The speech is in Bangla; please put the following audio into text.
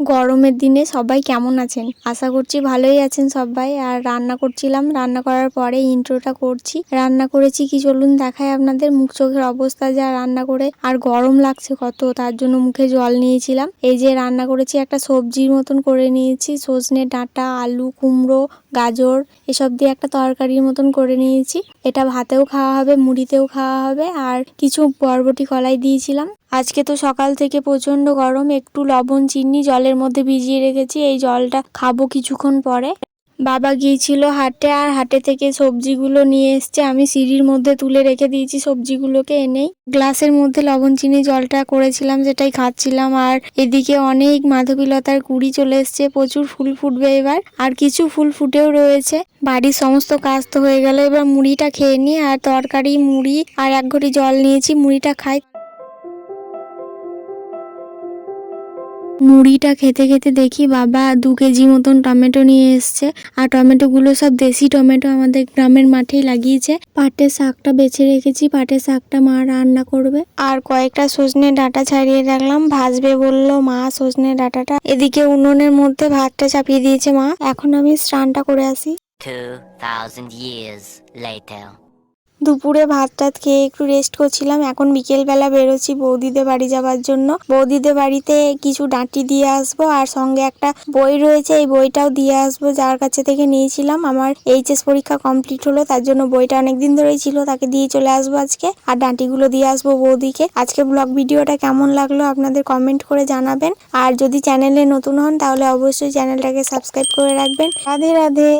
গরমের দিনে সবাই কেমন আছেন? আশা করছি ভালোই আছেন সবাই। আর রান্না করছিলাম। রান্না করার পরে ইন্ট্রোটা করছি। রান্না করেছি কি চলুন দেখায় আপনাদের। মুখ চোখের অবস্থা যা রান্না করে। আর গরম লাগছে কত, তার জন্য মুখে জল নিয়েছিলাম। এই যে রান্না করেছি, একটা সবজির মতন করে নিয়েছি। সজনে ডাঁটা, আলু, কুমড়ো, গাজর, এসব দিয়ে একটা তরকারির মতন করে নিয়েছি। এটা ভাতেও খাওয়া হবে, মুড়িতেও খাওয়া হবে। আর কিছু বরবটি কলাই দিয়েছিলাম। আজকে তো সকাল থেকে প্রচণ্ড গরম, একটু লবণ, চিনি জলের মধ্যে ভিজিয়ে রেখেছি, এই জলটা খাব কিছুক্ষণ পরে। বাবা গিয়েছিল হাটে আর হাটে থেকে সবজিগুলো নিয়ে এসছে, আমি সিঁড়ির মধ্যে তুলে রেখে দিয়েছি সবজিগুলোকে এনেই। গ্লাসের মধ্যে লবণ, চিনি, জলটা করেছিলাম সেটাই খাচ্ছিলাম, আর এদিকে অনেক মাধবীলতার কুড়ি চলে এসছে, প্রচুর ফুল ফুটবে এবার, আর কিছু ফুল ফুটেও রয়েছে। বাড়ির সমস্ত কাজ তো হয়ে গেল, এবার মুড়িটা খেয়ে নিই, আর তরকারি, মুড়ি, আর এক ঘটি জল নিয়েছি, মুড়িটা খাই। মুড়িটা খেতে খেতে দেখি বাবা দু কেজি মতন টমেটো নিয়ে এসছে। আর টমেটোগুলো সব দেশি টমেটো আমাদের গ্রামের মাঠেই লাগিয়েছে। পাটের শাকটা বেছে রেখেছি পাটের শাকটা মা রান্না করবে। আর কয়েকটা সজনে ডাঁটা ছাড়িয়ে রাখলাম ভাজবে বলল মা সজনে ডাটাটা। এদিকে উনুনের মধ্যে ভাতটা চাপিয়ে দিয়েছে মা। এখন আমি স্নানটা করে আসি। 2,000 years later. দুপুরে ভাত টাত খেয়ে একটু রেস্ট করছিলাম। এখন বিকেল বেলা বেরোচ্ছি বৌদিদের বাড়ি যাওয়ার জন্য। বৌদিদের বাড়িতে কিছু ডাঁটি দিয়ে আসব আর সঙ্গে একটা বই রয়েছে, এই বইটাও দিয়ে আসব। যার কাছে থেকে নিয়েছিলাম। আমার এইচএস পরীক্ষা কমপ্লিট হলো, তার জন্য বইটা অনেকদিন ধরেই ছিল, তাকে দিয়ে চলে আসব আজকে। আর ডাঁটিগুলো দিয়ে আসব বৌদিকে। আজকে ব্লগ ভিডিওটা কেমন লাগল আপনাদের কমেন্ট করে জানাবেন। আর যদি চ্যানেলে নতুন হন, তাহলে অবশ্যই চ্যানেলটাকে সাবস্ক্রাইব করে রাখবেন। রাধে রাধে।